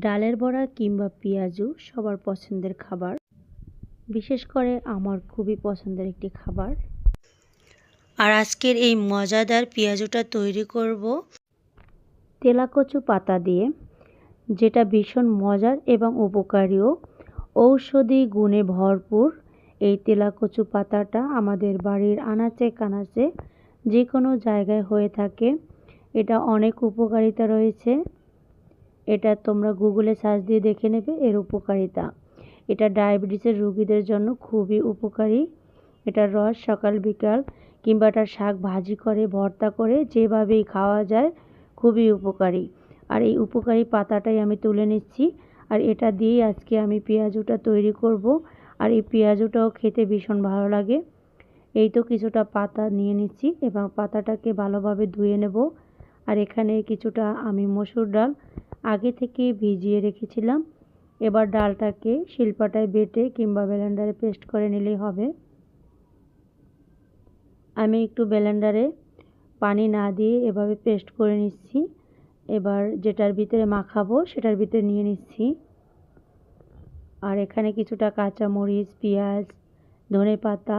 ডালের বড়া কিংবা পেঁয়াজু সবার পছন্দের খাবার, বিশেষ করে আমার খুবই পছন্দের একটি খাবার। আর আজকের এই মজাদার পেঁয়াজুটা তৈরি করব তেলাকচু পাতা দিয়ে, যেটা ভীষণ মজার এবং উপকারীও। ঔষধি গুণে ভরপুর এই তেলাকচু পাতাটা আমাদের বাড়ির আনাচে কানাচে যে কোনো জায়গায় হয়ে থাকে। এটা অনেক উপকারিতা রয়েছে। এটা তোমরা গুগলে সার্চ দিয়ে দেখে নেবে, এর উপকারিতা। এটা ডায়াবেটিসের রুগীদের জন্য খুবই উপকারী। এটার রস, সকাল, বিকাল, কিংবা এটার শাক ভাজি করে, ভর্তা করে, যেভাবেই খাওয়া যায়, খুবই উপকারী। আর এই উপকারী পাতাটাই আমি তুলে নিচ্ছি। আর এটা দিয়েই আজকে আমি পেঁয়াজুটা তৈরি করব। আর এই পেঁয়াজুটাও খেতে ভীষণ ভালো লাগে। এই তো কিছুটা পাতা নিয়ে নিচ্ছি, এবং পাতাটাকে ভালোভাবে ধুয়ে নেব। আর এখানে কিছুটা আমি মসুর ডাল আগে থেকে ভিজিয়ে রেখেছিলাম। এবার ডালটাকে শিলপাটায় বেটে কিংবা ব্লেন্ডারে পেস্ট করে নিলেই হবে। আমি একটু ব্লেন্ডারে পানি না দিয়ে এভাবে পেস্ট করে নিচ্ছি। এবার যেটার ভিতরে মাখাবো সেটার ভিতরে নিয়ে নিচ্ছি। আর এখানে কিছুটা কাঁচা মরিচ পেঁয়াজ ধনে পাতা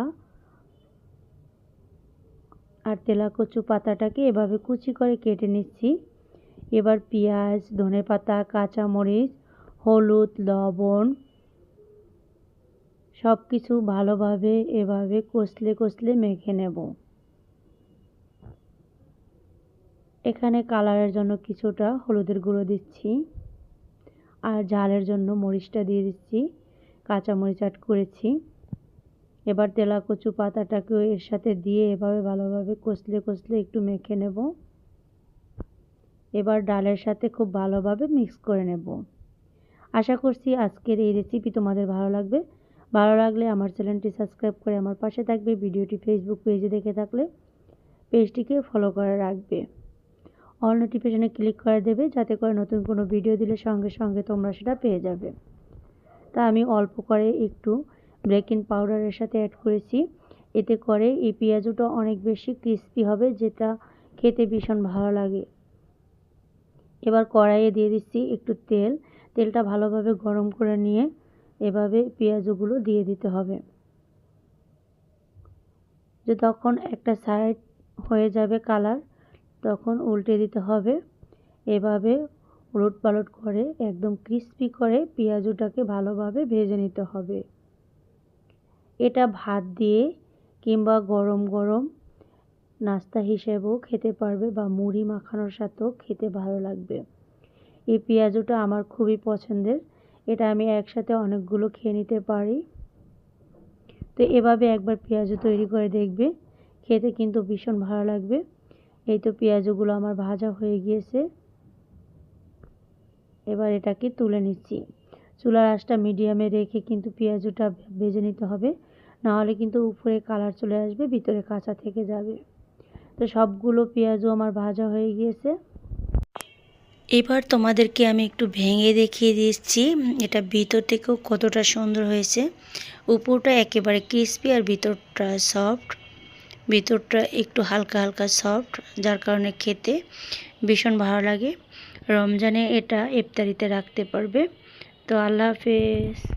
আর তেলাকচু পাতাটাকে এভাবে কুচি করে কেটে নিচ্ছি। এবার পেঁয়াজ ধনে পাতা কাঁচা মরিচ হলুদ, লবণ সব কিছু ভালোভাবে এভাবে কষলে কষলে মেখে নেব। এখানে কালারের জন্য কিছুটা হলুদের গুঁড়ো দিচ্ছি আর ঝালের জন্য মরিচটা দিয়ে দিচ্ছি, কাঁচামরিচ অ্যাড করেছি। এবার তেলা কচু পাতাটাকেও এর সাথে দিয়ে এভাবে ভালোভাবে কষলে কষলে একটু মেখে নেব। এবার ডালের সাথে খুব ভালোভাবে মিক্স করে নেব। আশা করছি আজকের এই রেসিপি তোমাদের ভালো লাগবে। ভালো লাগলে আমার চ্যানেলটি সাবস্ক্রাইব করে আমার পাশে থাকবে, ভিডিওটি ফেসবুক পেজে দেখে থাকলে পেজটিকে ফলো করে রাখবে। অল নোটিফিকেশানে ক্লিক করে দেবে, যাতে করে নতুন কোনো ভিডিও দিলে সঙ্গে সঙ্গে তোমরা সেটা পেয়ে যাবে। তা আমি অল্প করে একটু ব্রেকিং পাউডারের সাথে অ্যাড করেছি। এতে করে এই পেঁয়াজুটা অনেক বেশি ক্রিস্পি হবে, যেটা খেতে ভীষণ ভালো লাগে। এবার কড়াইয়ে দিয়ে দিচ্ছি একটু তেল। তেলটা ভালোভাবে গরম করে নিয়ে এভাবে পেঁয়াজগুলো দিয়ে দিতে হবে। যে তখন একটা সাইড হয়ে যাবে কালার তখন উল্টে দিতে হবে। এভাবে উলট পালট করে, একদম ক্রিস্পি করে পেঁয়াজুটাকে ভালোভাবে ভেজে নিতে হবে। এটা ভাত দিয়ে কিংবা গরম গরম নাস্তা হিসেবেও খেতে পারবে বা মুড়ি মাখানোর সাথেও খেতে ভালো লাগবে। এই পেঁয়াজুটা আমার খুবই পছন্দের। এটা আমি একসাথে অনেকগুলো খেয়ে নিতে পারি। তো এভাবে একবার পেঁয়াজু তৈরি করে দেখবে। খেতে কিন্তু ভীষণ ভালো লাগবে। এই তো পেঁয়াজগুলো আমার ভাজা হয়ে গিয়েছে। এবার এটাকে তুলে নিচ্ছি। চুলার আঁচটা মিডিয়ামে রেখে কিন্তু পেঁয়াজুটা ভেজে নিতে হবে। নাহলে কিন্তু উপরে কালার চলে আসবে, ভিতরে কাঁচা থেকে যাবে। তো সবগুলো পেঁয়াজও আমার ভাজা হয়ে গিয়েছে। এবার তোমাদেরকে আমি একটু ভেঙে দেখিয়ে দিচ্ছি, এটা ভিতর থেকেও কতটা সুন্দর হয়েছে। উপরটা একেবারে ক্রিস্পি আর ভিতরটা সফট ভিতরটা একটু হালকা হালকা সফট যার কারণে খেতে ভীষণ ভালো লাগে। রমজানে এটা ইফতারিতে রাখতে পারবে। তো আল্লাহ হাফেজ।